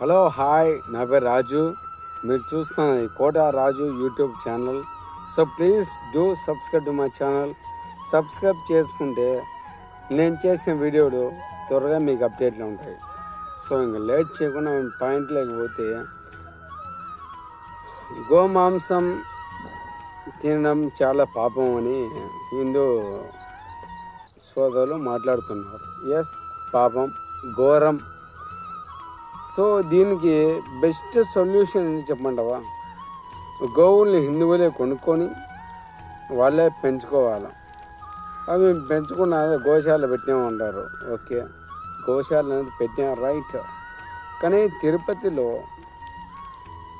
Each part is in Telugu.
Hello hi. నా పేరు రాజు. మీరు చూస్తున్న ఈ Kota Raju YouTube channel. So please do subscribe to my channel. Subscribe చేసుకుంటే నేను చేసిన వీడియోలు త్వరగా మీకు అప్డేట్లు ఉంటాయి. సో ఇంకా లేట్ చేయకుండా పాయింట్ లేకపోతే గోమాంసం తినడం చాలా పాపం అని హిందూ సోదరులు మాట్లాడుతున్నారు. ఎస్ పాపం. ఘోరం. సో దీనికి బెస్ట్ సొల్యూషన్ ఏంటి చెప్పమంటావా? గోవుల్ని హిందువులే కొనుక్కొని వాళ్ళే పెంచుకోవాలి. అవి పెంచుకున్న గోశాల పెట్టామంటారు ఓకే. గోశాల అనేది పెట్టాం రైట్. కానీ తిరుపతిలో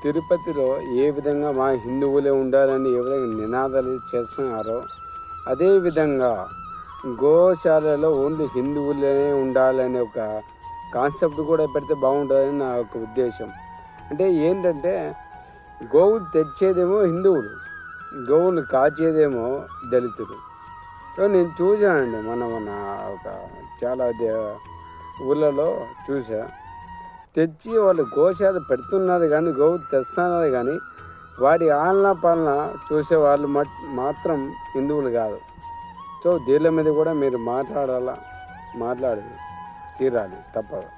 తిరుపతిలో ఏ విధంగా మా హిందువులే ఉండాలని ఏ విధంగా నినాదాలు చేస్తున్నారో అదేవిధంగా గోశాలలో ఓన్లీ హిందువులే ఉండాలనే ఒక కాన్సెప్ట్ కూడా పెడితే బాగుంటుందని నా యొక్క ఉద్దేశం. అంటే ఏంటంటే గోవులు తెచ్చేదేమో హిందువులు గోవులు కాచేదేమో దళితులు. సో నేను చూశానండి మన మన ఒక చాలా దే- ఊళ్ళలో చూసా తెచ్చి వాళ్ళు గోశాల పెడుతున్నారు కానీ గోవు తెస్తున్నారు కానీ వాటి ఆలన పాలన చూసే వాళ్ళు మట్ మాత్రం హిందువులు కాదు. సో దీళ్ళ మీద కూడా మీరు మాట్లాడాలా? మాట్లాడదు తీరాలి తప్పదు